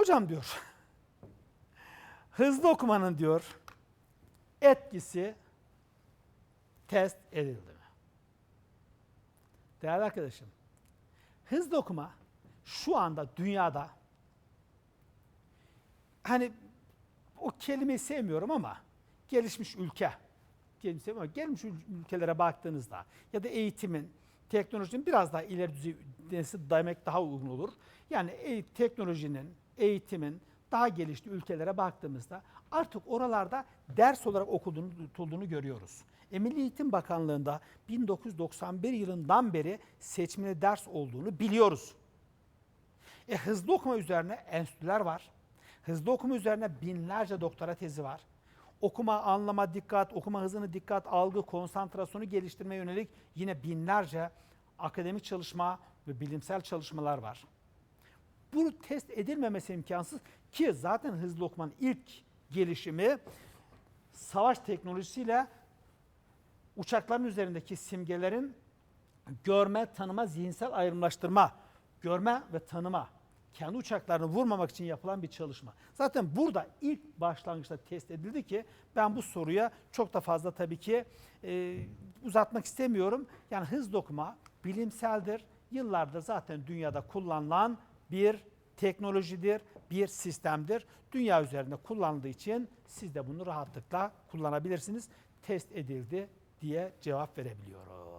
Hocam diyor, hızlı okumanın diyor etkisi test edildi mi? Değerli arkadaşım, hızlı okuma şu anda dünyada hani o kelimeyi sevmiyorum ama gelişmiş ülke gelişmiş ülkelere baktığınızda ya da eğitimin, teknolojinin biraz daha ileri düzeyde demek daha uygun olur. Yani e- teknolojinin, eğitimin daha geliştiği ülkelere baktığımızda artık oralarda ders olarak okulduğunu, tutulduğunu görüyoruz. E, Milli Eğitim Bakanlığı'nda 1991 yılından beri seçmeli ders olduğunu biliyoruz. E, hızlı okuma üzerine enstitüler var. Hızlı okuma üzerine binlerce doktora tezi var. Okuma, anlama, dikkat, okuma hızını dikkat, algı, konsantrasyonu geliştirmeye yönelik yine binlerce akademik çalışma ve bilimsel çalışmalar var. Bu test edilmemesi imkansız ki zaten hızlı okumanın ilk gelişimi savaş teknolojisiyle uçakların üzerindeki simgelerin görme, tanıma, zihinsel ayrımlaştırma, görme ve tanıma, kendi uçaklarını vurmamak için yapılan bir çalışma. Zaten burada ilk başlangıçta test edildi ki ben bu soruya çok da fazla tabii ki e, uzatmak istemiyorum. Yani hızlı okuma bilimseldir. Yıllardır zaten dünyada kullanılan bir teknolojidir, bir sistemdir. Dünya üzerinde kullanıldığı için siz de bunu rahatlıkla kullanabilirsiniz. Test edildi diye cevap verebiliyorum.